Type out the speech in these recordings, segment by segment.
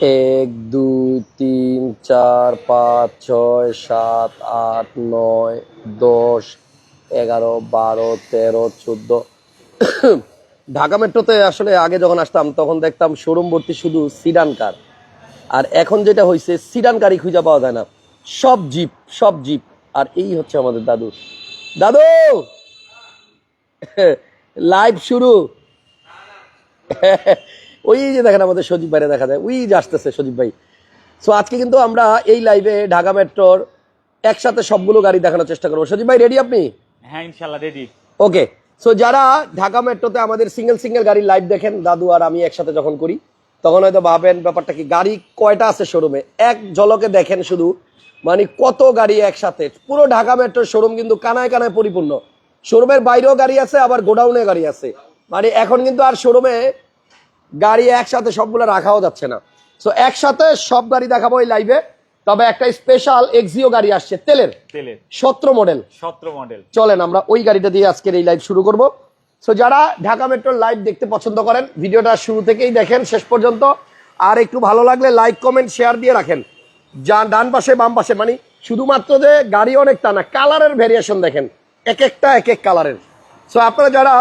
এক, দুই, তিন, চার, পাঁচ, ছয়, সাত, আট, নয়, দশ, এগারো, বারো, তেরো, চোদ্দ। ঢাকা মেট্রোতে আসলে আগে যখন আসতাম, তখন দেখতাম শোরুম ভর্তি শুধু সিডান কার আর এখন যেটা হয়েছে সিডান গাড়ি খুঁজে পাওয়া যায় না। সব জিপ সব জিপ আর এই হচ্ছে আমাদের দাদু। দাদু! লাইভ শুরু! ওই যে দেখেন আমাদের সজীব ভাইরে দেখা যায় ওই যে আসতেছে সজীব ভাই। সো আজকে কিন্তু আমরা এই লাইভে ঢাকা মেট্রোর একসাথে সবগুলো গাড়ি দেখানোর চেষ্টা করব। সজীব ভাই রেডি আপনি? হ্যাঁ ইনশাল্লাহ রেডি ওকে সো যারা ঢাকা মেট্রোতে আমাদের সিঙ্গেল সিঙ্গেল গাড়ি লাইভ দেখেন দাদু আর আমি একসাথে যখন করি তখন হয়তো ভাবেন ব্যাপারটা কি গাড়ি কয়টা আছে শোরুমে এক ঝলকে দেখেন শুধু মানে কত গাড়ি একসাথে। পুরো ঢাকা মেট্রোর শোরুম কিন্তু কানায় কানায় পরিপূর্ণ। শোরুমের বাইরেও গাড়ি আছে আবার গোডাউনে গাড়ি আছে। মানে এখন কিন্তু আর শোরুমে গাড়ি একসাথে সবগুলো রাখাও যাচ্ছে না। সো একসাথে সব গাড়ি দেখাবো এই লাইভে তবে একটা স্পেশাল এক্সিও গাড়ি আসছে তেলের। তেলের। সতেরো মডেল সতেরো মডেল চলেন আমরা ওই গাড়িটা দিয়ে আজকের এই লাইভ শুরু করব। সো যারা ঢাকা মেট্রোর লাইভ দেখতে পছন্দ করেন ভিডিওটা শুরু থেকেই দেখেন শেষ পর্যন্ত। আর একটু ভালো লাগলে লাইক কমেন্ট শেয়ার দিয়ে রাখেন। যা ডান পাশে বাম পাশে মানে শুধুমাত্র যে গাড়ি অনেকটা না কালারের ভেরিয়েশন দেখেন। এক একটা এক এক কালারের সো আপনারা যারা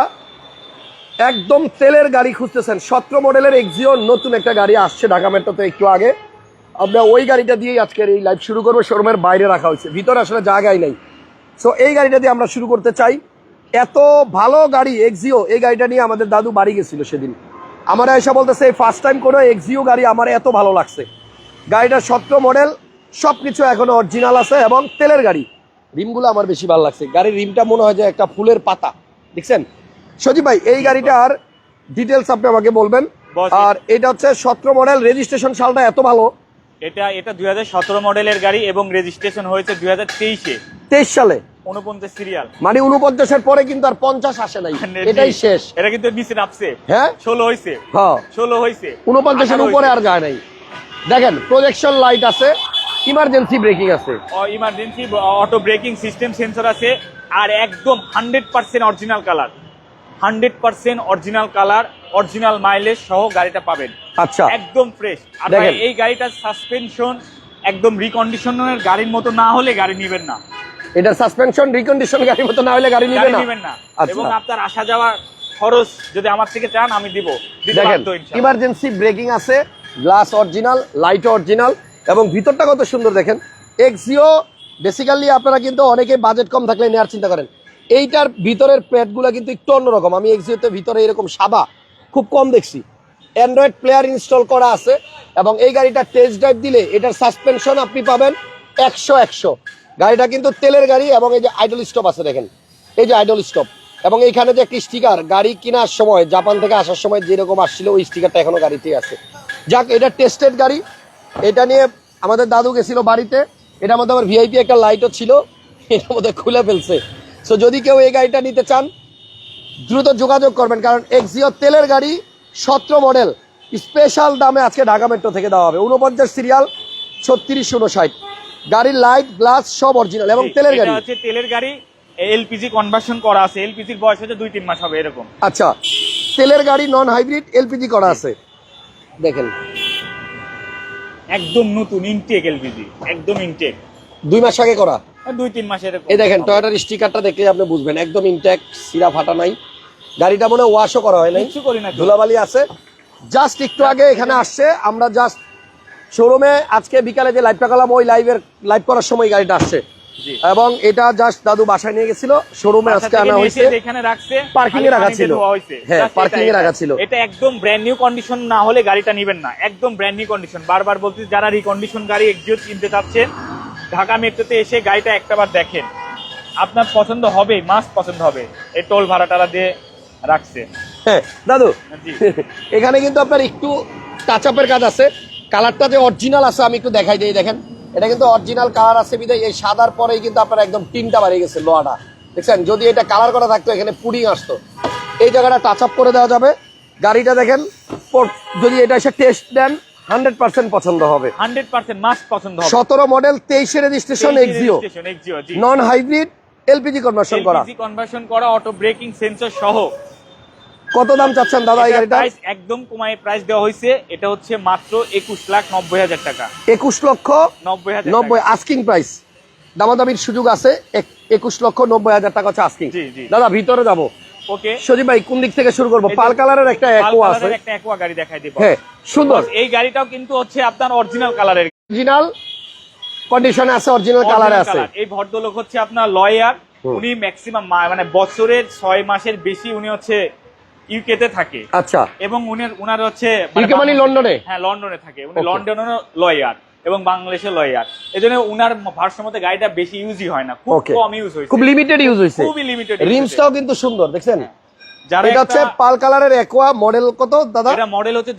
একদম তেলের গাড়ি খুঁজতেছেন। সতেরো মডেলের এক্সিও নতুন একটা গাড়ি আসছে ঢাকা মেট্রোতে একটু আগে। আমরা ওই গাড়িটা দিয়েই আজকের এই লাইভ শুরু করব শোরুমের বাইরে রাখা হয়েছে। ভিতরে আসলে জায়গাই নেই। সো এই গাড়িটা দিয়ে আমরা শুরু করতে চাই। এত ভালো গাড়ি এক্সিও এই গাড়িটা নিয়ে আমাদের দাদু বাড়ি গেছিল সেদিন। আমার এসে বলতেছে, এই ফার্স্ট টাইম কোনো এক্সিও গাড়ি আমার এত ভালো লাগছে। গাড়িটা সত্র মডেল সব কিছু এখনও অরিজিনাল আছে এবং তেলের গাড়ি। রিমগুলো আমার বেশি ভালো লাগছে। গাড়ির রিমটা মনে হয় যে একটা ফুলের পাতা। দেখছেন? সজীব ভাই এই গাড়িটার ডিটেলস আপনি আমাকে বলবেন। আর এটা হচ্ছে সতেরো মডেল রেজিস্ট্রেশন সালটা এত ভালো। এটা এটা দুই মডেলের গাড়ি এবং রেজিস্ট্রেশন হয়েছে দুই হাজার তেইশে। তেইশ সালে। উনপঞ্চাশ সিরিয়াল মানে উনপঞ্চাশের পরে কিন্তু আর পঞ্চাশ আসে নাই। এটাই শেষ। এটা কিন্তু নিচে নামছে। হ্যাঁ? ষোলো হয়েছে। হ্যাঁ। ষোলো হয়েছে। উনপঞ্চাশের উপরে আর যায় নাই। দেখেন প্রজেকশন লাইট আছে ইমার্জেন্সি ব্রেকিং আছে। Emergency auto braking system sensor আছে আর একদম hundred percent original colour hundred percent original colour original mileage সহ গাড়িটা পাবেন। আচ্ছা। একদম ফ্রেশ আর। এই গাড়িটার সাসপেনশন একদম রিকন্ডিশনের গাড়ির মতো না হলে গাড়ি নেবেন না। এটা সাসপেনশন রিকন্ডিশন গাড়ির মতো না হলে গাড়ি নেবেন না? আচ্ছা। এবং আপনার আসা যাওয়ার খরচ যদি আমার থেকে চান আমি দিব। দেখেন ইমার্জেন্সি ব্রেকিং আছে গ্লাস অরিজিনাল লাইট অরিজিনাল এবং ভিতরটা কত সুন্দর দেখেন। এক্সিও বেসিক্যালি আপনারা কিন্তু অনেকে বাজেট কম থাকলে নেওয়ার চিন্তা করেন। এইটার ভিতরের প্যাডগুলো কিন্তু একটু অন্যরকম। আমি এক্সিওতে ভিতরে এরকম সাদা, খুব কম দেখছি। অ্যান্ড্রয়েড প্লেয়ার ইনস্টল করা আছে এবং এই গাড়িটা টেস্ট ড্রাইভ দিলে এটার সাসপেনশন আপনি পাবেন একশো একশো। গাড়িটা কিন্তু তেলের গাড়ি এবং এই যে আইডল স্টপ আছে দেখেন। এই যে আইডল স্টপ এবং এইখানে যে একটি স্টিকার গাড়ি কেনার সময়, জাপান থেকে আসার সময় যেরকম আসছিল, ওই স্টিকারটা এখনও গাড়িতেই আছে। যাক, এটা টেস্টেড গাড়ি। এটা নিয়ে আমাদের দাদু গেছিল বাড়িতে। এটার মধ্যে আমার ভিআইপি একটা লাইটও ছিল। এটার মধ্যে খুলে ফেলছে। সো যদি কেউ এই গাড়িটা নিতে চান দ্রুত যোগাযোগ করবেন কারণ এক্সিও তেলের গাড়ি সতেরো মডেল স্পেশাল দামে আজকে ঢাকা মেট্রো থেকে দেওয়া হবে। উনপঞ্চাশ সিরিয়াল ছত্রিশ উনষাট গাড়ির লাইট গ্লাস সব অরিজিনাল এবং তেলের গাড়ি। হচ্ছে তেলের গাড়ি এলপিজি কনভার্সন করা আছে। এলপিজির বয়স হচ্ছে দুই তিন মাস হবে এরকম। আচ্ছা তেলের গাড়ি নন হাইব্রিড এলপিজি করা আছে। দেখেন। একদম নতুন ইনটেক এলপিজি একদম ইনটেক দুই মাস আগে করা। দুই তিন মাস এরকম। এই দেখেন টয়োটার স্টিকারটা দেখলে আপনি বুঝবেন একদম ইনট্যাক্ট সিরা ফাটা নাই। গাড়িটা মনে ওয়াশও করা হয় নাই। কিচ্ছু করি না ধুলাবালি আছে। জাস্ট একটু আগে এখানে আসছে আমরা জাস্ট শোরুমে আজকে বিকালে যে লাইভটা করলাম ওই লাইভের লাইভ করার সময় গাড়িটা আসছে। এবং এটা জাস্ট দাদু বাসায় নিয়ে গেছিল শোরুমে আজকে আনা হয়েছে। এসে এখানে রাখছে Parking এ রাখা ছিল। হ্যাঁ, parking এ রাখা ছিল। এটা একদম ব্র্যান্ড নিউ কন্ডিশন না হলে গাড়িটা নেবেন না। একদম ব্র্যান্ড নিউ কন্ডিশন বারবার বলছি যারা রিকন্ডিশন গাড়ি এক্সিও কিনতে চাচ্ছেন ঢাকা মেট্রোতে এসে গাড়িটা একটাবার দেখেন। আপনার পছন্দ হবে মাস্ট পছন্দ হবে। এই টোল ভাড়া টাড়া দিয়ে রাখছে। হ্যাঁ দাদু এখানে কিন্তু আপনার একটু টাচ আপের কাজ আছে। কালারটা যে অরিজিনাল আছে আমি একটু দেখাই দিই দেখেন। এটা কিন্তু অরিজিনাল কালার আছে বিধায় এই সাদার পরেই কিন্তু আপনার একদম টিনটা বাড়িয়ে গেছে লোহাটা। দেখছেন? যদি এটা কালার করা থাকতো এখানে পুডিং আসতো। এই জায়গাটা টাচ আপ করে দেওয়া যাবে। গাড়িটা দেখেন যদি এটা এসে টেস্ট দেন হান্ড্রেড পার্সেন্ট পছন্দ হবে। হান্ড্রেড পার্সেন্ট মাস্ট পছন্দ হবে। সতেরো model registration Axio non hybrid LPG conversion করা। কনভার্সন করা অটো ব্রেকিং সেন্সর সহ। কত দাম চাচ্ছেন দাদা এই গাড়িটা একদম কমায় প্রাইস দেওয়া হয়েছে। এটা হচ্ছে মাত্র একুশ লাখ নব্বই হাজার টাকা। একুশ লক্ষ নব্বই হাজার নব্বই আস্কিং প্রাইস দামাদামির সুযোগ আছে এক- একুশ লক্ষ নব্বই হাজার টাকা হচ্ছে আস্কিং। দাদা ভিতরে যাব। ওকে সজীব ভাই কোন দিক থেকে শুরু করব? পাল কালারের একটা একো আছে। একটা একোয়া গাড়ি দেখাই দিব। হ্যাঁ। সুন্দর। এই গাড়িটাও কিন্তু হচ্ছে আপনার অরিজিনাল কালারের অরিজিনাল কন্ডিশনে আছে অরিজিনাল কালারে আছে। এই ভদ্রলোক হচ্ছে আপনার লয়ার উনি ম্যাক্সিমাম মানে বছরের ছয় মাসের বেশি উনি হচ্ছে ইউকে তে থাকে। আচ্ছা। এবং উনি উনার হচ্ছে UK মানে লন্ডনে? হ্যাঁ লন্ডনে থাকে। উনি লন্ডনের লয়ার এবং বাংলাদেশের লয়ার এই জন্য উনার ভারসাম্যতে গাড়িটা বেশি ইউজই হয় না। খুব কম ইউজ হয়েছে। খুব লিমিটেড ইউজ হয়েছে। খুবই লিমিটেড রিমসটাও কিন্তু সুন্দর দেখছেন? যারা এটা হচ্ছে পাল কালারের একোয়া মডেল কত দাদা? এটা মডেল হচ্ছে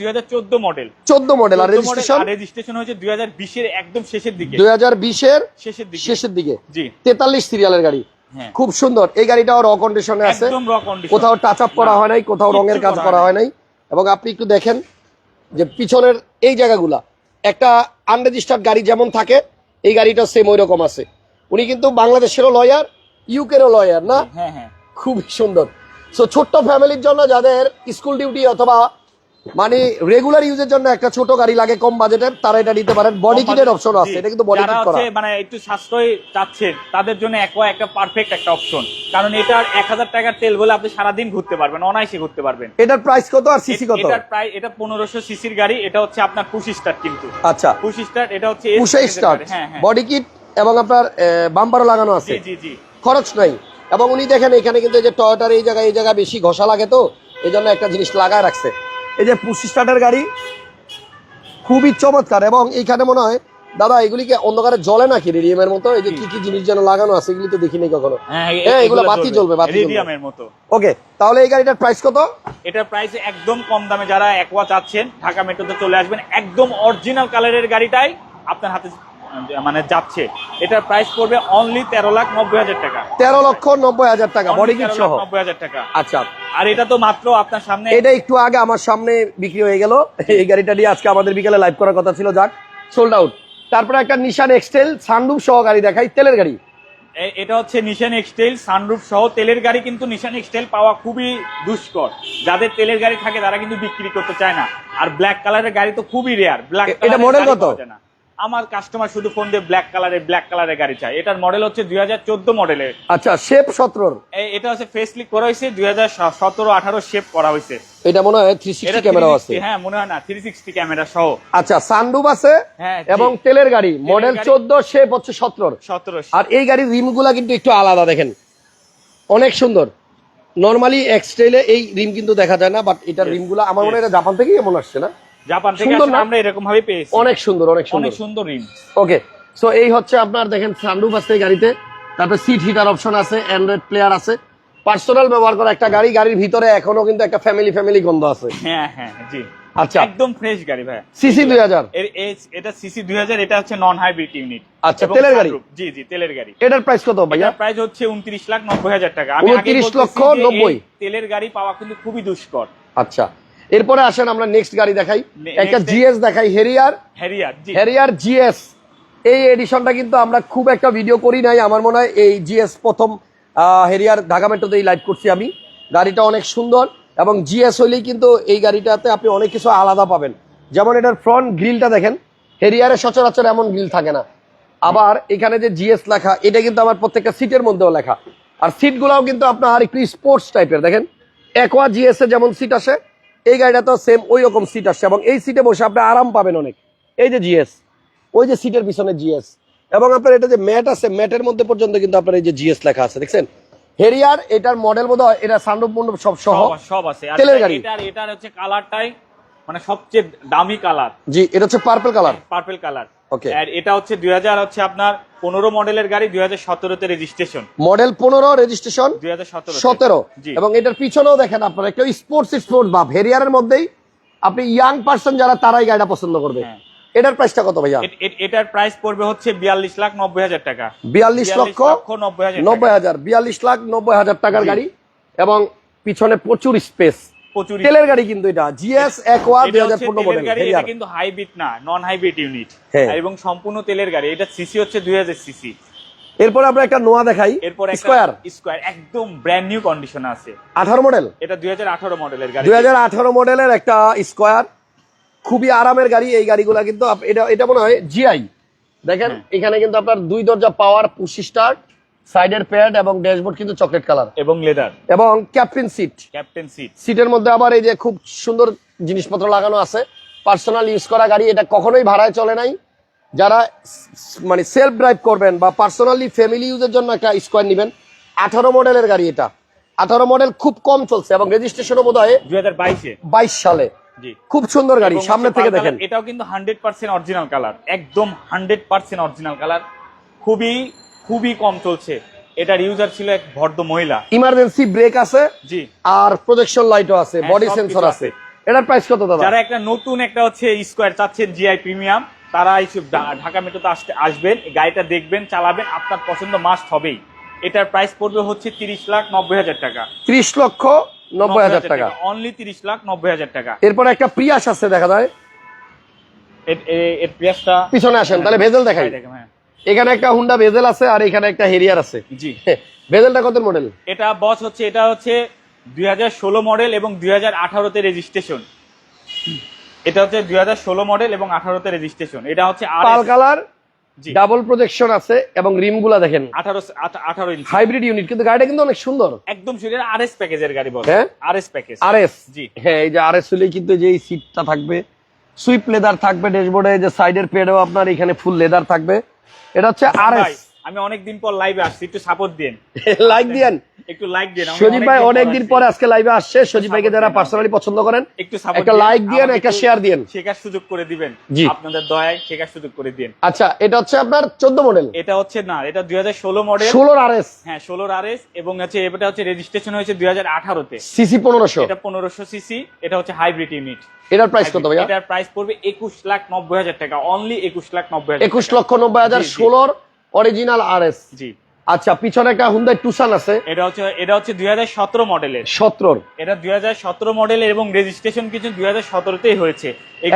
আর রেজিস্ট্রেশন রেজিস্ট্রেশন একদম শেষের দিকে। দুই হাজার শেষের দিকে। শেষের দিকে। জি। তেতাল্লিশ সিরিয়ালের গাড়ি। হ্যাঁ। খুব সুন্দর। এই গাড়িটাও র কন্ডিশনে আছে। একদম র কন্ডিশন কোথাও টাচ আপ করা হয় নাই কোথাও রঙের কাজ করা হয় নাই। এবং আপনি একটু দেখেন যে পিছনের এই জায়গাগুলা একটা আনরেজিস্টার্ড গাড়ি যেমন থাকে এই গাড়িটা সেম ওই রকম আছে। উনি কিন্তু বাংলাদেশেরও লয়ার ইউকেরও লয়ার না? হ্যাঁ হ্যাঁ। খুবই সুন্দর। সো ছোট্ট ফ্যামিলির জন্য যাদের স্কুল ডিউটি অথবা মানে রেগুলার ইউজের জন্য একটা ছোট গাড়ি লাগে কম বাজেটের তারা এটা নিতে পারেন। বডি কিটের অপশন আছে এটা কিন্তু বডি কিট করা। মানে একটু সাশ্রয় চাচ্ছেন তাদের জন্য একোয়া একটা পারফেক্ট একটা অপশন কারণ এটার এক হাজার টাকার তেল বলে আপনি সারাদিন ঘুরতে পারবেন অনায়াসে ঘুরতে পারবেন। এটার প্রাইস কত আর সিসি কত? এটার প্রায় এটা পনেরোশো সিসির গাড়ি এটা হচ্ছে আপনার পুশ স্টার্ট কিন্তু। আচ্ছা। পুশ স্টার্ট এটা হচ্ছে পুষে স্টার্ট হ্যাঁ হ্যাঁ। বডি কিট এবং আপনার বাম্পারও লাগানো আছে। জি জি জি। খরচ নাই। এবং উনি দেখেন এখানে কিন্তু এই যে টয়টার এই জায়গায় এই জায়গায় বেশি ঘষা লাগে তো এই জন্য একটা জিনিস লাগায় রাখছে। এই যে পুশি স্টার্টের গাড়ি খুবই চমৎকার এবং এইখানে মনে হয় দাদা এগুলিকে অন্ধকারে জ্বলে নাকি রেডিয়ামের মতো? এই যে কি কি জিনিস যেন লাগানো আছে এগুলি তো দেখিনি কখনো। হ্যাঁ হ্যাঁ, এগুলো বাতি জ্বলবে, বাতি। রেডিয়ামের মতো। ওকে তাহলে এই গাড়িটার প্রাইস কত? এটার প্রাইস একদম কম দামে যারা একোয়া চাচ্ছেন ঢাকা মেট্রোতে চলে আসবেন। একদম অরিজিনাল কালারের গাড়িটাই আপনার হাতে মানে যাচ্ছে। এটার প্রাইস পড়বে অনলি তেরো লাখ নব্বই হাজার টাকা। তেরো লক্ষ নব্বই হাজার টাকা বডি কিট সহ। নব্বই হাজার টাকা। আচ্ছা। আর এটা তো মাত্র আপনার সামনে এটা একটু আগে আমার সামনে বিক্রি হয়ে গেল। এই গাড়িটা নিয়ে আজকে আমাদের বিকেলে লাইভ করার কথা ছিল যাক সোল্ড আউট তারপরে একটা নিশান এক্সটেল সানরুফ সহ গাড়ি দেখাই তেলের গাড়ি। এটা হচ্ছে নিশান এক্সটেল সানরুফ সহ। তেলের গাড়ি কিন্তু নিশান এক্সটেল পাওয়া খুবই দুষ্কর। যাদের তেলের গাড়ি থাকে তারা কিন্তু বিক্রি করতে চায় না। আর ব্ল্যাক কালারের গাড়ি তো খুবই রেয়ার ব্ল্যাক এটা model কত? আমার কাস্টমার শুধু ফোন দিয়ে ব্ল্যাক কালারের ব্ল্যাক কালারের গাড়ি চায়। এটার মডেল হচ্ছে দুই হাজার চোদ্দ মডেলের আচ্ছা শেপ সতেরোর এটা হচ্ছে ফেসলিক করা হয়েছে দুই হাজার সতেরো আঠারো শেপ করা হয়েছে। এটা মনে হয় থ্রি এটা সিক্সটি ক্যামেরাও আছে। হ্যাঁ মনে হয় না থ্রি সিক্সটি ক্যামেরা সহ। আচ্ছা সানরুফ আছে হ্যাঁ, এবং তেলের গাড়ি। মডেল গাড়ি। চোদ্দ শেপ হচ্ছে সতেরোর সতেরো আর এই গাড়ির রিমগুলা কিন্তু একটু আলাদা দেখেন। অনেক সুন্দর। নর্মালি এক্সটেলে এই রিম কিন্তু দেখা যায় না বাট এটার Yes, রিমগুলা আমার মনে হয় এটা জাপান থেকেই এমন আসছে না? জাপান থেকে আসলে আমরা এরকম ভাবে পেয়েছি। অনেক সুন্দর অনেক সুন্দর অনেক সুন্দর। রিম। ওকে সো এই হচ্ছে আপনার দেখেন সানরুফ আছে গাড়িতে তারপরে সিট হিটার অপশন আছে অ্যান্ড্রয়েড প্লেয়ার আছে। পার্সোনাল ব্যবহার করা একটা গাড়ি গাড়ির ভিতরে এখনও কিন্তু একটা ফ্যামিলি ফ্যামিলি গন্ধ আছে। হ্যাঁ হ্যাঁ জি। আচ্ছা। একদম ফ্রেশ গাড়ি ভাই। সিসি দুই হাজার। এর এটা সিসি দুই হাজার এটা হচ্ছে নন হাইব্রিড ইউনিট আচ্ছা, তেলের গাড়ি? জি জি তেলের গাড়ি। এটার প্রাইস কত ভাইয়া? প্রাইস হচ্ছে উনত্রিশ লাখ নব্বই হাজার টাকা। আমি 29 লক্ষ 90 তেলের গাড়ি পাওয়া কিন্তু খুবই দুষ্কর। আচ্ছা। এরপরে আসেন আমরা নেক্সট গাড়ি দেখাই। একটা জিএস দেখাই Harrier Harrier G. Harrier GS এই এডিশনটা কিন্তু আমরা খুব একটা ভিডিও করি নাই আমার মনে হয় এই জিএস প্রথম হেরিয়ার ঢাকা মেট্রোতেই লাইভ করছি আমি। গাড়িটা অনেক সুন্দর এবং জিএস হইলেই কিন্তু এই গাড়িটাতে আপনি অনেক কিছু আলাদা পাবেন। যেমন এটার ফ্রন্ট গ্রিলটা দেখেন হেরিয়ারে সচরাচর এমন গ্রিল থাকে না। আবার এখানে যে জিএস লেখা এটা কিন্তু আমার প্রত্যেকটা সিটের মধ্যেও লেখা। আর সিটগুলোও কিন্তু আপনার একটু স্পোর্টস টাইপের দেখেন। একোয়া জিএস এ যেমন সিট আসে এই গাড়িটা তো সেম ওই রকম সিট আসছে এবং এই সিটে বসে আপনি আরাম পাবেন অনেক। এই যে জিএস ওই যে সিটের পিছনে জিএস এবং আপনার এটা যে ম্যাট আছে ম্যাটের মধ্যে পর্যন্ত কিন্তু আপনার এই যে জিএস লেখা আছে দেখছেন? হেরিয়ার এটার মডেল বোধ হয় এটা সানরূপ মন্ডপ সব সহ। সব আছে। আর তেলের এটা- গাড়ি। এটার এটার হচ্ছে কালারটাই মানে সবচেয়ে দামি কালার জি এটা হচ্ছে পার্পল কালার পার্পল কালার. আর এটা হচ্ছে দুই হাজার হচ্ছে আপনার পনেরো মডেলের গাড়ি দুই হাজার সতেরোতে রেজিস্ট্রেশন মডেল পনেরো রেজিস্ট্রেশন দুই হাজার সতেরো। এবং এটার পিছনেও দেখেন আপনার একটা স্পোর্টস স্পোর্টস ভাব হেরিয়ারের মধ্যেই আপনি ইয়াং পার্সন যারা তারাই গাড়িটা পছন্দ করবে। হ্যাঁ। এটার প্রাইসটা কত ভাইয়া? এটার প্রাইস পড়বে হচ্ছে বিয়াল্লিশ লাখ নব্বই হাজার টাকা। বিয়াল্লিশ লক্ষ নব্বই হাজার নব্বই হাজার বিয়াল্লিশ লাখ নব্বই হাজার টাকার গাড়ি। এবং পিছনে প্রচুর স্পেস প্রচুর তেলের গাড়ি কিন্তু এটা জিএস একোয়া দুই এটা হাজার হচ্ছে পনেরো তেলের মডেল গাড়ি এটা কিন্তু হাইব্রিড না নন হাইব্রিড ইউনিট। এবং সম্পূর্ণ তেলের গাড়ি এটা সিসি হচ্ছে দুই হাজার সিসি এরপরে আমরা একটা নোয়া দেখাই এরপর স্কোয়ার। স্কোয়ার একদম ব্র্যান্ড নিউ কন্ডিশন আছে। আঠারো মডেল এটা দুই হাজার আঠারো মডেলের গাড়ি। দুই হাজার আঠারো মডেলের একটা স্কোয়ার খুবই আরামের গাড়ি এই গাড়িগুলা কিন্তু এটা এটা মনে হয় জিআই দেখেন হ্যাঁ। এখানে কিন্তু আপনার দুই দরজা পাওয়ার পুশি স্টার্ট সাইডের প্যাড এবং ড্যাশবোর্ড কিন্তু চকলেট কালার। এবং লেদার। এবং ক্যাপ্টেন সিট। Captain seat. সিটের মধ্যে আবার এই যে খুব সুন্দর জিনিসপত্র লাগানো আছে। পার্সোনাল ইউজ করা গাড়ি এটা কখনোই ভাড়ায় চলে নাই। যারা মানে সেলফ ড্রাইভ করবেন বা পার্সোনালি ফ্যামিলি ইউজের জন্য একটা স্কোয়ার নেবেন আঠারো মডেলের গাড়ি এটা। আঠারো মডেল খুব কম চলছে এবং রেজিস্ট্রেশনও বোধ হয় দুই হাজার বাইশে। বাইশ সালে। খুব সুন্দর গাড়ি সামনে থেকে দেখেন। এটাও কিন্তু হান্ড্রেড পার্সেন্ট অরিজিনাল কালার একদম হান্ড্রেড পার্সেন্ট অরিজিনাল কালার। খুবই খুবই কম চলছে। এটার ইউজার ছিল এক ভদ্র মহিলা। ইমার্জেন্সি ব্রেক আছে জি। আর প্রজেকশন লাইটও আছে হ্যাঁ, বডি সেন্সর আছে। এটার প্রাইস কত দাদা? যারা একটা নতুন একটা হচ্ছে স্কোয়ার চাচ্ছেন জিআই প্রিমিয়াম তারা এই ঢাকা মেট্রোতে আসতে আসবেন গাড়িটা দেখবেন চালাবেন আপনার পছন্দ মাস্ট হবেই। এটার প্রাইস পড়বে হচ্ছে তিরিশ লাখ নব্বই হাজার টাকা। ত্রিশ লক্ষ নব্বই হাজার টাকা। অনলি তিরিশ লাখ নব্বই হাজার টাকা। এরপর একটা প্রিয়াস আছে দেখা যায়। এর প্রিয়াসটা পিছনে আসেন তাহলে ভেজেল দেখাই। দেখেন, হ্যাঁ। এখানে একটা হুন্ডা ভেজেল আছে আর এখানে একটা হেরিয়ার আছে। জি। ভেজেলটা কত মডেল এটা বস হচ্ছে এটা হচ্ছে দুই হাজার ষোলো মডেল এবং দুই হাজার আঠারোতে রেজিস্ট্রেশন এটা হচ্ছে দুই হাজার ষোলো মডেল এবং আঠারোতে রেজিস্ট্রেশন এটা হচ্ছে পাল কালার জি। ডাবল প্রজেকশন আছে এবং রিমগুলা দেখেন। আঠারো আঠারো ইঞ্চি হাইব্রিড ইউনিট কিন্তু গাড়িটা কিন্তু অনেক সুন্দর। একদম শুধু আর এস প্যাকেজের গাড়ি বল হ্যাঁ? আর এস প্যাকেজ আর এস জি। হ্যাঁ এই যে আর এস হলেই কিন্তু যে এই সিটটা থাকবে। সুইপ লেদার থাকবে ড্যাশবোর্ডে যে সাইডের পেডও আপনার এখানে ফুল লেদার থাকবে। এটা হচ্ছে আর এস আমি অনেকদিন পর লাইভে আসছি একটু সাপোর্ট দিন লাইক দিয়েন। একটু লাইক দিন সজীব ভাই অনেকদিন। পরে আজকে লাইভে আসছে সজীব ভাইকে যারা পার্সোনালি পছন্দ করেন একটু একটা দিন, like একটা share দিয়েন। শেখার সুযোগ করে দিবেন। আপনাদের দয়ায় শেখার সুযোগ করে দিন আচ্ছা এটা হচ্ছে আপনার চোদ্দ মডেল এটা হচ্ছে না এটা দুই হাজার ষোলো মডেল ষোলোর আর এস হ্যাঁ ষোলোর আর এস এবং হচ্ছে এটা হচ্ছে রেজিস্ট্রেশন হয়েছে দুই হাজার আঠারোতে। সিসি পনেরোশো। এটা পনেরোশো সিসি এটা হচ্ছে হাইব্রিড ইউনিট এটার প্রাইস কত ভাইয়া? এটার প্রাইস পড়বে একুশ লাখ নব্বই হাজার টাকা অনলি একুশ লাখ নব্বই হাজার একুশ টাকা। লক্ষ নব্বই হাজার জি, জি। ষোলোর অরিজিনাল আর এস জি। আচ্ছা পিছনে একটা হুন্দাই টুসান আছে। এটা হচ্ছে এটা হচ্ছে দুই হাজার সতেরো মডেলের। সতেরোর। এটা দুই হাজার সতেরো মডেল এবং রেজিস্ট্রেশন কিছু দুই হাজার সতেরোতেই হয়েছে।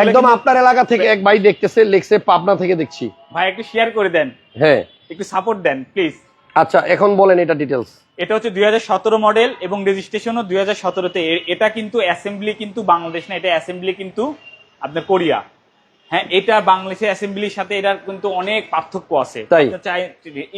একদম আপনার এলাকা থেকে এক ভাই দেখতেছে লেখছে পাবনা থেকে দেখছি। ভাই একটু শেয়ার করে দেন। হ্যাঁ। একটু সাপোর্ট দেন প্লিজ আচ্ছা এখন বলেন এটা ডিটেলস এটা হচ্ছে দুই হাজার সতেরো মডেল এবং রেজিস্ট্রেশনও দুই হাজার সতেরোতে। এটা কিন্তু অ্যাসেম্বলি কিন্তু বাংলাদেশ না এটা অ্যাসেম্বলি কিন্তু আপনার কোরিয়া। হ্যাঁ এটা বাংলাদেশের অ্যাসেম্বলির সাথে এটার কিন্তু অনেক পার্থক্য আছে।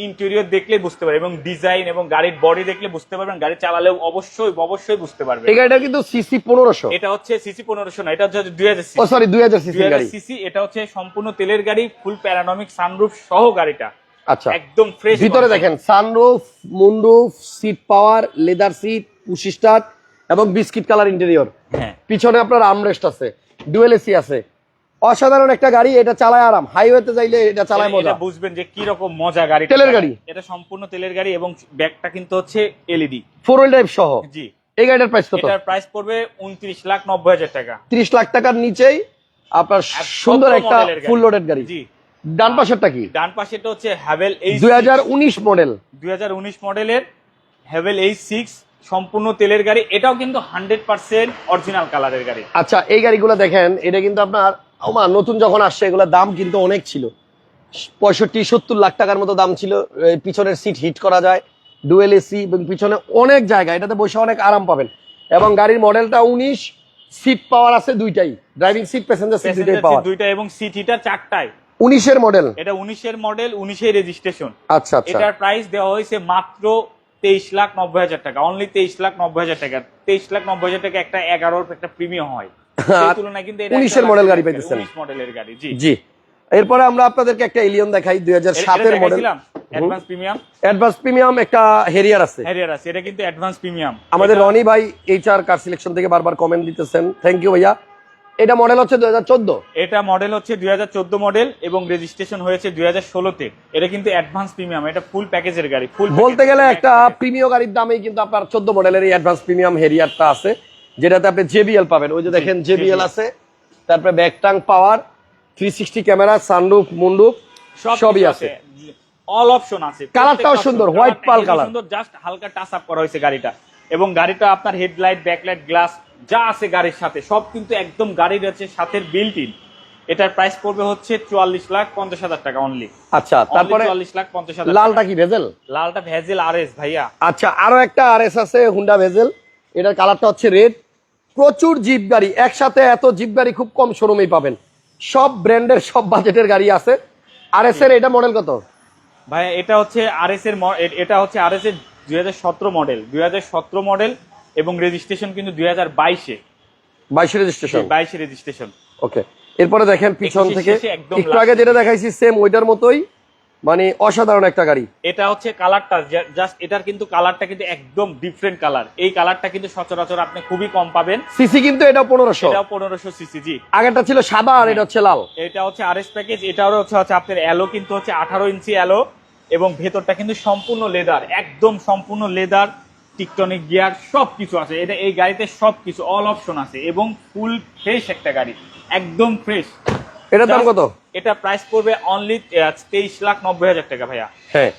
ইন্টেরিয়র দেখলে বুঝতে পারবেন এবং ডিজাইন এবং গাড়ির বডি দেখলে বুঝতে পারবেন গাড়ি চালালেও অবশ্যই অবশ্যই বুঝতে পারবেন। এই গাড়িটা কিন্তু সিসি পনেরোশো। এটা হচ্ছে সিসি পনেরোশো না এটা হচ্ছে দুই হাজার ও সরি দুই হাজার সিসি গাড়ি। সিসি এটা হচ্ছে সম্পূর্ণ তেলের গাড়ি ফুল প্যারানমিক সানরুফ সহ গাড়িটা। আচ্ছা। একদম ফ্রেশ ভিতরে দেখেন sunroof moonroof seat power leather seat push start এবং বিস্কিট কালার ইন্টেরিয়র হ্যাঁ। পিছনে আপনার আর্মরেস্ট আছে ডুয়েল এসি আছে। অসাধারণ একটা গাড়ি এটা চালায় আরাম। হাইওয়েতে যাইলে এটা চালায় মজা। বুঝবেন যে কি রকম মজা গাড়ি তেলের গাড়ি? এটা সম্পূর্ণ তেলের গাড়ি এবং ব্যাগটা কিন্তু হচ্ছে এলইডি ফোর হুইল ড্রাইভ সহ। জি। এই গাড়িটার প্রাইস কত? এটার প্রাইস পড়বে উনত্রিশ লাখ নব্বই হাজার টাকা। ত্রিশ লাখ টাকার নিচেই আপনার সুন্দর একটা ফুল লোডেড গাড়ি? জি। ডান পাশেরটা কি? ডান পাশেটা হচ্ছে হ্যাভেল এই দুই হাজার উনিশ মডেল দুই হাজার উনিশ মডেলের হ্যাভেল এই সিক্স সম্পূর্ণ তেলের গাড়ি। এটাও কিন্তু হান্ড্রেড পার্সেন্ট অরিজিনাল কালারের গাড়ি। আচ্ছা এই গাড়িগুলো দেখেন এটা কিন্তু আপনার ওমা নতুন যখন আসছে এগুলোর দাম কিন্তু অনেক ছিল। পঁয়ষট্টি সত্তর লাখ টাকার মতো দাম ছিল। পিছনের সিট হিট করা যায় ডুয়েল এসি এবং পিছনে অনেক জায়গা। এটাতে বসে অনেক আরাম পাবেন। এবং গাড়ির মডেলটা উনিশ সিট পাওয়ার আছে দুইটাই। ড্রাইভিং সিট প্যাসেঞ্জার সিট দুইটাই পাওয়ার দুইটা এবং সিট হিটার চারটায় উনিশের মডেল এটা উনিশের মডেল উনিশের রেজিস্ট্রেশন আচ্ছা আচ্ছা। এটার প্রাইস দেওয়া হয়েছে মাত্র তেইশ লাখ নব্বই হাজার টাকা। অনলি তেইশ লাখ নব্বই হাজার টাকা। তেইশ লাখ নব্বই হাজার টাকা একটা এগারোর একটা প্রিমিয়াম হয়। তুলনায় কিন্তু 19 গাড়ি পাইতেছেন। মডেলের গাড়ি জি। জি। এরপরে আমরা আপনাদেরকে একটা এলিয়ন দেখাই দুই হাজার সাতের model advance premium advance premium একটা হেরিয়ার আছে। হ্যারিয়ার আছে এটা কিন্তু অ্যাডভান্স প্রিমিয়াম আমাদের রনি ভাই এইচআর কার সিলেকশন থেকে বারবার কমেন্ট দিতেছেন। থ্যাংক ইউ ভাইয়া। এটা মডেল হচ্ছে দুই হাজার চোদ্দ। এটা মডেল হচ্ছে দুই মডেল এবং রেজিস্ট্রেশন হয়েছে দুই হাজার ষোলোতে। এটা কিন্তু অ্যাডভান্স প্রিমিয়াম এটা ফুল প্যাকেজের গাড়ি ফুল বলতে গেলে একটা প্রিমিয়াম গাড়ির দামেই কিন্তু আপনার চোদ্দ মডেলের এই অ্যাডভান্স প্রিমিয়াম হেরিয়ারটা আছে। যেটাতে আপনি জেবিএল পাবেন। ওই যে দেখেন জেবিএল। আছে তারপরে ব্যাকটাং power three sixty camera sunroof moonroof সবই আছে। অল অপশন আছে। কালারটাও সুন্দর, option, white কালারটা pearl heavy color। সুন্দর জাস্ট হালকা টাচ আপ করা হয়েছে গাড়িটা। এবং গাড়িটা আপনার হেডলাইট ব্যাকলাইট গ্লাস যা আছে গাড়ির সাথে সব কিন্তু একদম গাড়ির আছে সাথে বিল্ট ইন এটার প্রাইস পড়বে হচ্ছে চুয়াল্লিশ লাখ পঞ্চাশ হাজার টাকা অনলি আচ্ছা তারপরে চুয়াল্লিশ লাখ পঞ্চাশ হাজার লালটা কি ভেজেল? লালটা ভেজেল আর এস ভাইয়া। আচ্ছা আরও একটা আরএস আছে হুন্ডা ভেজেল এটার কালারটা হচ্ছে রেড প্রচুর জিপ গাড়ি একসাথে এত জিপ গাড়ি খুব কম শোরুমেই পাবেন। সব ব্র্যান্ডের সব বাজেটের গাড়ি আছে। আরএস এর এটা মডেল কত? ভাইয়া এটা হচ্ছে আর এস এর এটা হচ্ছে আর এস এর দুই হাজার সতেরো মডেল দুই হাজার সতেরো মডেল এবং রেজিস্ট্রেশন কিন্তু দুই হাজার বাইশে। বাইশে রেজিস্ট্রেশন বাইশে রেজিস্ট্রেশন ওকে এরপরে দেখেন পিছন থেকে একটু আগে যেটা দেখাইছি সেম ওইটার মতোই। মানে অসাধারণ একটা গাড়ি। এটা হচ্ছে কালারটা জাস্ট এটার কিন্তু কালারটা কিন্তু একদম ডিফারেন্ট কালার। এই কালারটা কিন্তু সচরাচর আপনি খুবই কম পাবেন। সিসি কিন্তু এটা পনেরোশো। এটাও পনেরোশো সিসি জি। আগেরটা ছিল সাদা আর এটা হচ্ছে লাল। এটা হচ্ছে আর এস প্যাকেজ এটাও হচ্ছে হচ্ছে আপনার অ্যালো কিন্তু হচ্ছে আঠারো ইঞ্চি অ্যালো এবং ভেতরটা কিন্তু সম্পূর্ণ লেদার একদম সম্পূর্ণ লেদার টিকটনিক গিয়ার সব কিছু আছে। এটা এই গাড়িতে সব কিছু অল অপশন আছে এবং ফুল ফ্রেশ একটা গাড়ি একদম ফ্রেশ এটার দাম কত? এটা প্রাইস পড়বে অনলি তেইশ লাখ নব্বই হাজার টাকা ভাইয়া। হ্যাঁ।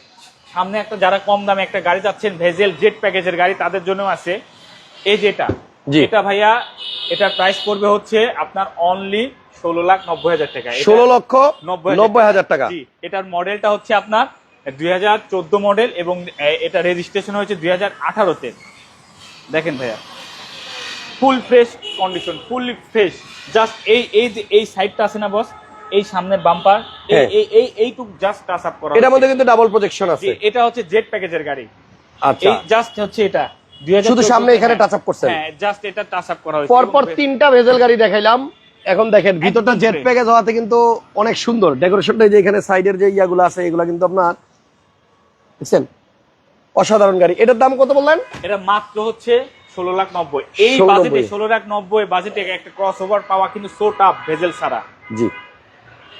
সামনে একটা যারা কম দামে একটা গাড়ি যাচ্ছেন ভেজেল জেট প্যাকেজের গাড়ি তাদের জন্য আছে। এই যেটা। এটা ভাইয়া এটা প্রাইস পড়বে হচ্ছে আপনার অনলি ষোলো লাখ নব্বই হাজার টাকা। এটা- ষোলো লক্ষ নব্বই হাজার টাকা। জি এটার মডেলটা হচ্ছে আপনার দুই হাজার চোদ্দ মডেল এবং এটা রেজিস্ট্রেশন হয়েছে দুই হাজার আঠারোতে। দেখেন ভাইয়া full fresh condition fully fresh just এই এই যে এই সাইডটা আছে না বস এই সামনের বাম্পার হ্যাঁ। এই এই এইটুক জাস্ট টাচ আপ করা এটার মধ্যে কিন্তু ডাবল প্রজেকশন আছে। এটা হচ্ছে জেট প্যাকেজের গাড়ি। আচ্ছা। এই জাস্ট হচ্ছে এটা। 2014 শুধু সামনে এখানে হ্যাঁ, touch up করছেন। হ্যাঁ জাস্ট এটা টাচ আপ করা হয়েছে। পরপর তিনটা ভেজেল গাড়ি দেখাইলাম। এখন দেখেন ভিতরটা জেট প্যাকেজ হওয়াতে কিন্তু অনেক সুন্দর। ডেকোরেশনটা যে এখানে সাইডের যে ইয়াগুলো আছে এগুলো কিন্তু আপনার দেখছেন? অসাধারণ গাড়ি। এটার দাম কত বললেন? এটা মাত্র হচ্ছে ষোলো লাখ নব্বই। এই বাজেটে ষোলো লাখ নব্বই বাজেটে একটা ক্রস ওভার পাওয়া কিন্তু সো টাফ ভেজেল ছাড়া। জি।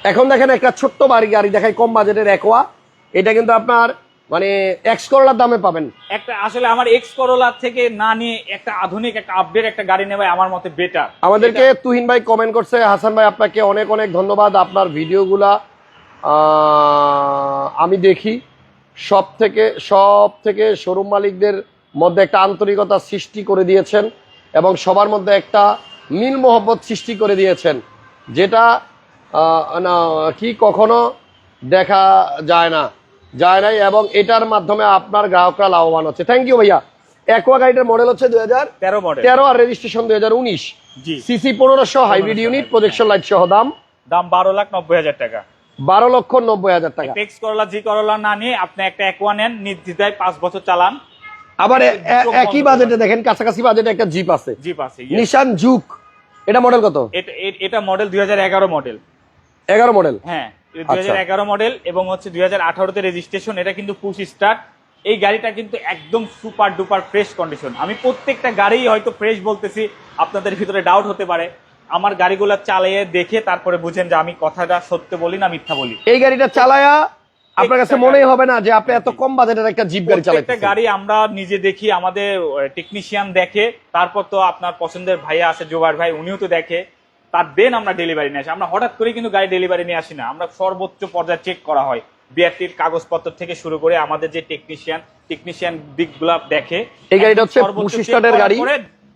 এখন দেখেন একটা ছোট্ট বাড়ি গাড়ি দেখাই কম বাজেটের একোয়া এটা কিন্তু আপনার মানে এক্স করলার দামে পাবেন। একটা আসলে আমার এক্স করোলার থেকে না নিয়ে একটা আধুনিক একটা আপডেট একটা গাড়ি নেওয়া আমার মতে বেটার আমাদেরকে তুহিন ভাই কমেন্ট করছে হাসান ভাই আপনাকে অনেক অনেক ধন্যবাদ। আপনার ভিডিওগুলা আহ, আমি দেখি। সব থেকে সব থেকে শোরুম মালিকদের মধ্যে একটা আন্তরিকতা সৃষ্টি করে দিয়েছেন এবং সবার মধ্যে একটা মিল মোহব্বত সৃষ্টি করে দিয়েছেন যেটা না কি কখনো দেখা যায় না যায় নাই এবং এটার মাধ্যমে আপনার গ্রাহকরা লাভবান হচ্ছে। থ্যাংক ইউ ভাইয়া। একোয়া গাইডের মডেল হচ্ছে দুই হাজার তেরো মডেল তেরো আর রেজিস্ট্রেশন দুই হাজার উনিশ। সিসি পনেরোশো হাইব্রিড ইউনিট প্রজেকশন লাইট সহ দাম। দাম বারো লাখ নব্বই হাজার টাকা। বারো লক্ষ নব্বই হাজার টাকা। টেক্স করলা জি করলা না নিয়ে আপনি একটা একোয়া নেন নির্দ্বিধায় পাঁচ বছর চালান। আবার একই বাজেটে দেখেন কাছাকাছি বাজেটে একটা জিপ আছে। জিপ আছে নিশান জুক এটা মডেল কত? এটা মডেল দুই হাজার এগারো মডেল এগারো মডেল হ্যাঁ দুই আচ্ছা। এগারো মডেল এবং হচ্ছে দুই হাজার আঠারোতে রেজিস্ট্রেশন এটা কিন্তু পুশ স্টার্ট এই গাড়িটা কিন্তু একদম সুপার ডুপার ফ্রেশ কন্ডিশন আমি প্রত্যেকটা গাড়ি হয়তো ফ্রেশ বলতেছি আপনাদের ভিতরে ডাউট হতে পারে। আমার গাড়িগুলো চালিয়ে দেখে তারপরে বুঝেন যে আমি কথাটা সত্য বলি না মিথ্যা বলি। এই গাড়িটা চালায়া আপনার কাছে মনেই। হবে না যে আপনি এত কম বাজেটের একটা জিপ গাড়ি প্রত্যেকটা চালাইতেছেন গাড়ি আমরা নিজে দেখি আমাদের টেকনিশিয়ান দেখে তারপর তো আপনার পছন্দের ভাইয়া আছে জোবার ভাই উনিও তো দেখে তার দেন আমরা ডেলিভারি নিয়ে আসি আমরা হঠাৎ করে কিন্তু গাড়ি ডেলিভারি নিয়ে আসি না আমরা সর্বোচ্চ পর্যায়ে চেক করা হয় বিআরটির কাগজপত্র থেকে শুরু করে আমাদের যে টেকনিশিয়ান টেকনিশিয়ান দিকগুলা দেখে এই গাড়িটা হচ্ছে পুশ স্টার্টের গাড়ি।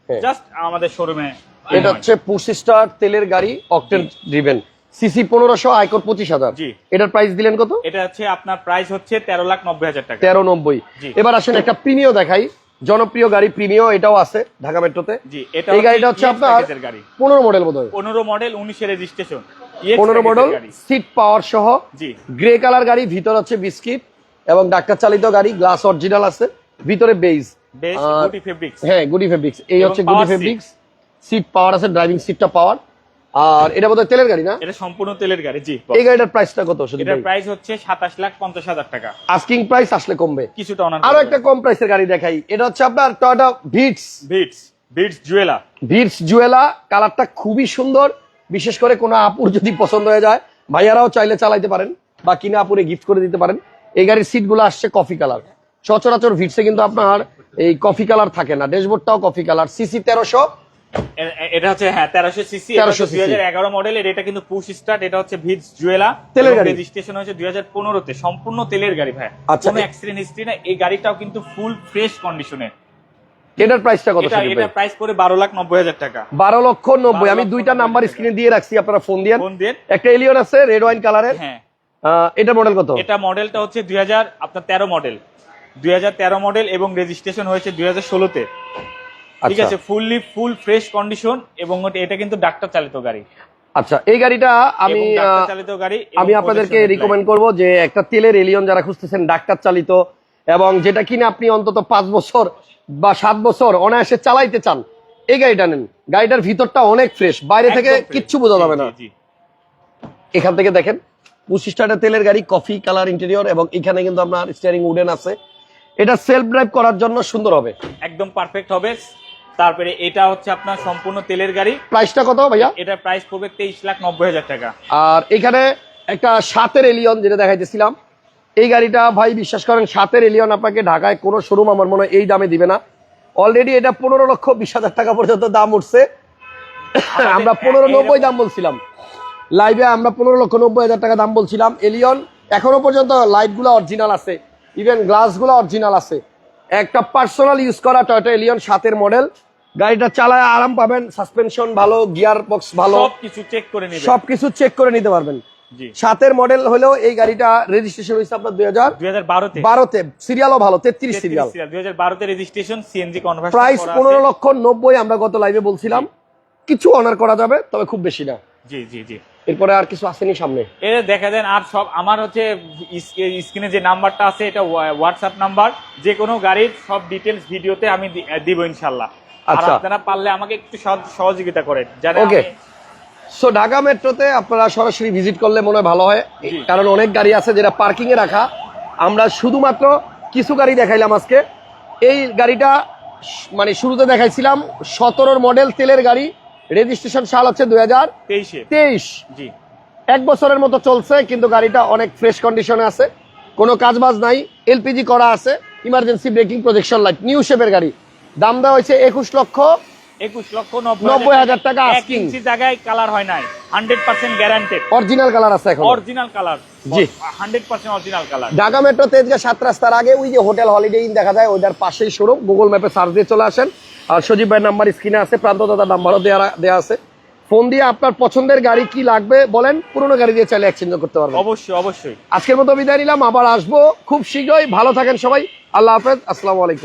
হ্যাঁ। জাস্ট আমাদের শোরুমে এটা হচ্ছে স্টার তেলের গাড়ি অকটেন ড্রিভেন সিসি পনেরোশো আয়কর পঁচিশ হাজার। এটার প্রাইস দিলেন কত? এটা হচ্ছে আপনার প্রাইস হচ্ছে তেরো লাখ নব্বই হাজার টাকা। তেরো নব্বই। এবার আসেন একটা প্রিমিয় দেখাই। জনপ্রিয় গাড়ি প্রিমিয় এটাও আছে ঢাকা মেট্রোতে। এই গাড়িটা হচ্ছে আপনার পনেরো মডেল বোধ হয় পনেরো মডেল উনিশের রেজিস্ট্রেশন পনেরো মডেল সিট পাওয়ার সহ। গ্রে কালার গাড়ি ভিতর হচ্ছে বিস্কিট এবং ডাক্তার চালিত গাড়ি গ্লাস অরিজিনাল আছে ভিতরে বেজ হ্যাঁ গুডি ফেব্রিক্স এই হচ্ছে গুডি ফেব্রিক্স সিট পাওয়ার আছে ড্রাইভিং সিটটা পাওয়ার আর এটা বোধহয় তেলের গাড়ি না? এটা সম্পূর্ণ তেলের গাড়ি জি। এই গাড়িটার প্রাইসটা কত শুধু এটার প্রাইস হচ্ছে সাতাশ লাখ পঞ্চাশ হাজার টাকা। আস্কিং প্রাইস আসলে কমবে। কিছুটা অনার আরও একটা কম প্রাইসের গাড়ি দেখাই। এটা হচ্ছে আপনার Toyota Vitz Vitz Vitz Jewela Vitz Jewela কালারটা খুবই সুন্দর। বিশেষ করে কোনো আপুর যদি পছন্দ হয়ে যায় ভাইয়ারাও চাইলে চালাইতে পারেন বা কিনা আপুরে গিফট করে দিতে পারেন। এই গাড়ির সিটগুলো আসছে কফি কালার সচরাচর ভিটসে কিন্তু আপনার এই কফি কালার থাকে না। ড্যাশবোর্ডটাও কফি কালার সিসি তেরোশো এটা হচ্ছে হ্যাঁ তেরোশো সিসি 1300 দুই হাজার এগারো মডেলের এটা কিন্তু পুশ স্টার্ট এটা হচ্ছে ভিটস জুয়েলা তেলের গাড়ি। রেজিস্ট্রেশন হয়েছে দুই হাজার পনেরোতে। সম্পূর্ণ তেলের গাড়ি ভাই। আচ্ছা, কোনো অ্যাক্সিডেন্ট হিস্ট্রি না এই গাড়িটাও কিন্তু ফুল ফ্রেশ কন্ডিশনের এটার প্রাইসটা কত এটা এটা প্রাইস পড়ে বারো লাখ নব্বই হাজার টাকা। বারো লক্ষ নব্বই। আমি দুইটা নাম্বার স্ক্রিনে দিয়ে রাখছি আপনারা ফোন দিয়ে ফোন দিয়ে একটা এলিয়ন আছে রেড ওয়াইন কালারের হ্যাঁ। এটা মডেল কত? এটা মডেলটা হচ্ছে দুই হাজার আপনার তেরো মডেল দুই হাজার তেরো মডেল এবং রেজিস্ট্রেশন হয়েছে দুই হাজার ষোলোতে। ঠিক আচ্ছা। আছে ফুললি ফুল ফ্রেশ কন্ডিশন এবং এটা কিন্তু ডাক্তার চালিত গাড়ি। আচ্ছা এই গাড়িটা আমি চালিত গাড়ি আমি আপনাদেরকে রিকমেন্ড করব যে একটা তেলের এলিয়ন যারা খুঁজতেছেন ডাক্তার চালিত এবং যেটা কিনে আপনি অন্তত পাঁচ বছর বা সাত বছর অনায়াসে চালাইতে চান এই গাড়িটা নেন। গাড়িটার ভিতরটা অনেক ফ্রেশ বাইরে থেকে কিচ্ছু বোঝা যাবে না। এখান থেকে দেখেন পঁচিশ টাকা তেলের গাড়ি কফি কালার ইন্টেরিয়র এবং এখানে কিন্তু আপনার স্টিয়ারিং উডেন আছে। এটা সেলফ ড্রাইভ করার জন্য সুন্দর হবে। একদম পারফেক্ট হবে। তারপরে এটা হচ্ছে আপনার সম্পূর্ণ তেলের গাড়ি। প্রাইসটা কত ভাইয়া? এটা প্রাইস পড়বে তেইশ লাখ নব্বই হাজার টাকা। আর এখানে একটা সাতের এলিয়ন যেটা দেখাইতেছিলাম এই গাড়িটা ভাই বিশ্বাস করেন সাতের এলিয়ন আপনাকে ঢাকায় কোনো শোরুম আমার মনে হয় এই দামে দিবে না। অলরেডি এটা পনেরো লক্ষ বিশ হাজার টাকা পর্যন্ত দাম উঠছে। আমরা পনেরো নব্বই দাম বলছিলাম। লাইভে আমরা পনেরো লক্ষ নব্বই হাজার টাকা দাম বলছিলাম। এলিয়ন এখনও পর্যন্ত লাইটগুলো অরিজিনাল আছে। ইভেন গ্লাসগুলো অরিজিনাল আছে। একটা পার্সোনাল ইউজ করা টয়টা এলিয়ন সাতের মডেল গাড়িটা চালায় আরাম পাবেন সাসপেনশন ভালো গিয়ার বক্স ভালো। সব কিছু চেক করে নেবে সবকিছু চেক করে নিতে পারবেন। সাতের মডেল হলেও এই গাড়িটা রেজিস্ট্রেশন হয়েছে আপনার দুই হাজার দুই হাজার বারোতে। বারোতে। সিরিয়ালও ভালো তেত্রিশ সিরিয়াল দুই হাজার বারোতে রেজিস্ট্রেশন সিএনজি কনভার্সন প্রাইস পনেরো লক্ষ নব্বই আমরা গত লাইভে বলছিলাম। কিছু অনার করা যাবে তবে খুব বেশি না। জি জি জি। এরপরে আর কিছু আসেনি সামনে। এটা দেখা দেন আর সব আমার হচ্ছে স্ক্রিনে যে নাম্বারটা আছে এটা হোয়াটসঅ্যাপ নাম্বার যে কোনো গাড়ির সব ডিটেলস ভিডিওতে আমি দিব ইনশাল্লাহ। আচ্ছা। আপনারা পারলে আমাকে একটু সহ- সহযোগিতা করেন যারা ওকে সো ঢাকা মেট্রোতে আপনারা সরাসরি ভিজিট করলে মনে হয় ভালো হয়। কারণ অনেক গাড়ি আছে যেটা পার্কিং এ রাখা। আমরা শুধুমাত্র কিছু গাড়ি দেখাইলাম আজকে। এই গাড়িটা মানে শুরুতে দেখাইছিলাম সতেরোর মডেল তেলের গাড়ি। রেজিস্ট্রেশন সাল হচ্ছে দুই হাজার তেইশ। জি। এক বছরের মতো চলছে কিন্তু গাড়িটা অনেক ফ্রেশ কন্ডিশনে আছে। কোনো কাজবাজ নাই এলপিজি করা আছে emergency braking projection light new শেপের গাড়ি। দাম দেওয়া হয়েছে একুশ লক্ষ একুশ লক্ষ নব্বই হাজার টাকা জায়গায় কালার হয় নাই hundred percent guaranteed original colour আছে এখন। অরিজিনাল কালার জি। Hundred percent original colour Dhaka metro Tejgaon সাত রাস্তার আগে ওই যে হোটেল হলিডে ইন দেখা যায় ওইটার পাশেই শোরুম গুগল ম্যাপে সার্চ দিয়ে চলে আসেন। আর সজীব ভাইয়ের নাম্বার স্ক্রিনে আছে প্রান্ত দাদার নাম্বারও দেওয়া দেওয়া আছে। ফোন দিয়ে আপনার পছন্দের গাড়ি কি লাগবে বলেন পুরোনো গাড়ি দিয়ে চাইলে এক্সচেঞ্জ করতে পারবেন। অবশ্যই অবশ্যই। আজকের মতো বিদায় নিলাম আবার আসব খুব শীঘ্রই। ভালো থাকেন সবাই আল্লাহ হাফেজ আসসালামু আলাইকুম।